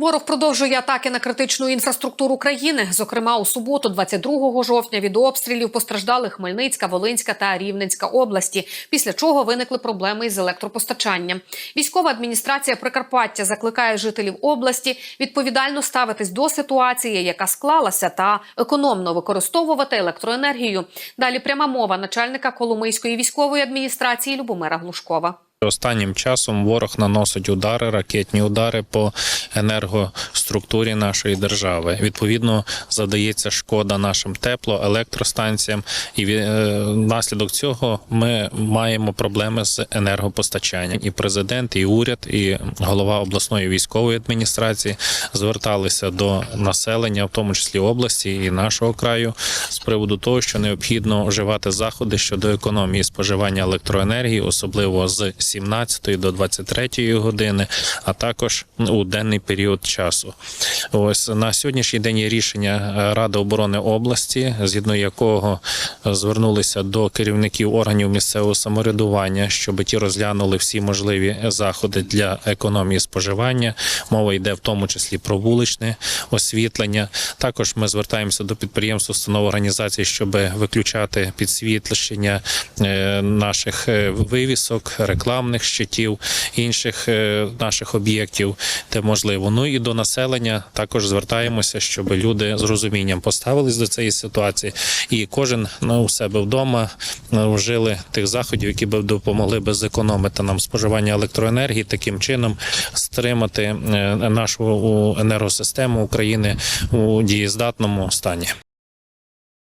Ворог продовжує атаки на критичну інфраструктуру країни. Зокрема, у суботу, 22 жовтня, від обстрілів постраждали Хмельницька, Волинська та Рівненська області. Після чого виникли проблеми із електропостачанням. Військова адміністрація Прикарпаття закликає жителів області відповідально ставитись до ситуації, яка склалася, та економно використовувати електроенергію. Далі пряма мова начальника Коломийської військової адміністрації Любомира Глушкова. Останнім часом ворог наносить удари, ракетні удари по енергоструктурі нашої держави. Відповідно, задається шкода нашим тепло, електростанціям, і е, внаслідок цього ми маємо проблеми з енергопостачанням. І президент, і уряд, і голова обласної військової адміністрації зверталися до населення, в тому числі області і нашого краю, з приводу того, що необхідно вживати заходи щодо економії споживання електроенергії, особливо з 17 до 23 години, а також у денний період часу. Ось на сьогоднішній день є рішення е, Ради оборони області, згідно якого е, звернулися до керівників органів місцевого самоврядування, щоб ті розглянули всі можливі заходи для економії споживання. Мова йде в тому числі про вуличне освітлення. Також ми звертаємося до підприємств, установ організацій, щоб виключати підсвітлення е, наших вивісок, рекламних щитів, інших наших об'єктів, де можливо. Ну і до населення також звертаємося, щоб люди з розумінням поставились до цієї ситуації, і кожен ну, у себе вдома е, вжили тих заходів, які б допомогли би зекономити нам споживання електроенергії, таким чином стримати е, нашу енергосистему України у дієздатному стані.